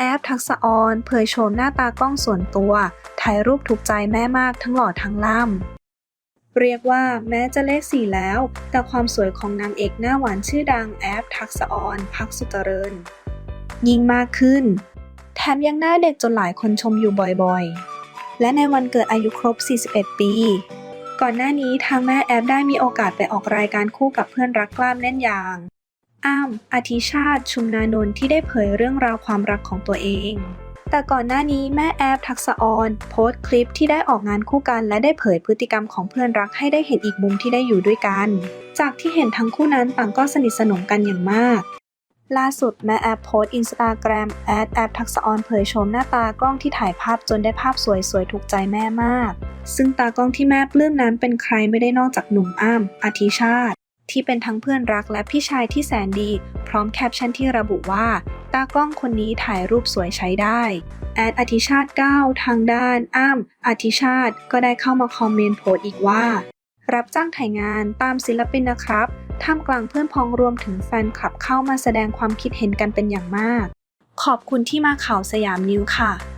แอปทักษะออนเผยโฉมหน้าตากล้องส่วนตัว ถ่ายรูปถูกใจแม่มากทั้งหล่อทั้งล่ำ เรียกว่าแม้จะเลขสี่แล้ว แต่ความสวยของนางเอกหน้าหวานชื่อดังแอปทักษะออนพักสุเจริญ ยิ่งมากขึ้น แถมยังหน้าเด็กจนหลายคนชมอยู่บ่อยๆ และในวันเกิดอายุครบ 41 ปี ก่อนหน้านี้ทางแม่แอปได้มีโอกาสไปออกรายการคู่กับเพื่อนรักกล้ามแน่นยาง อ้ามอาทิชาติ ชุมนานนท์ที่ได้เผยเรื่องราวความรักของตัวเอง แต่ก่อนหน้านี้แม่แอปทักษออนโพสต์คลิปที่ได้ออกงานคู่กันและได้เผยพฤติกรรมของเพื่อนรักให้ได้เห็นอีกมุมที่ได้อยู่ด้วยกัน จากที่เห็นทั้งคู่นั้นต่างก็สนิทสนมกันอย่างมากล่าสุดแม่แอปโพสต์อินสตาแกรมแอดแอปทักษออนเผยโฉมหน้าตากล้องที่ถ่ายภาพจนได้ภาพสวยสวยๆ ถูกใจแม่มาก ซึ่งตากล้องที่แม่ปลื้มนั้นเป็นใครไม่ได้นอกจากหนุ่มอ้ำอาทิชาติ ที่เป็นทั้งเพื่อนรักและพี่ชายที่แสนดี พร้อมแคปชั่นที่ระบุว่า ตากล้องคนนี้ถ่ายรูปสวยใช้ได้แอดอธิชาติ9ทางด้าน อ้ำอธิชาติก็ได้เข้ามาคอมเมนต์โพสต์อีกว่า รับจ้างถ่ายงานตามศิลปินนะครับ ท่ามกลางเพื่อนพ้องรวมถึงแฟนคลับเข้ามาแสดงความคิดเห็นกันเป็นอย่างมาก ขอบคุณที่มาข่าวสยามนิวค่ะ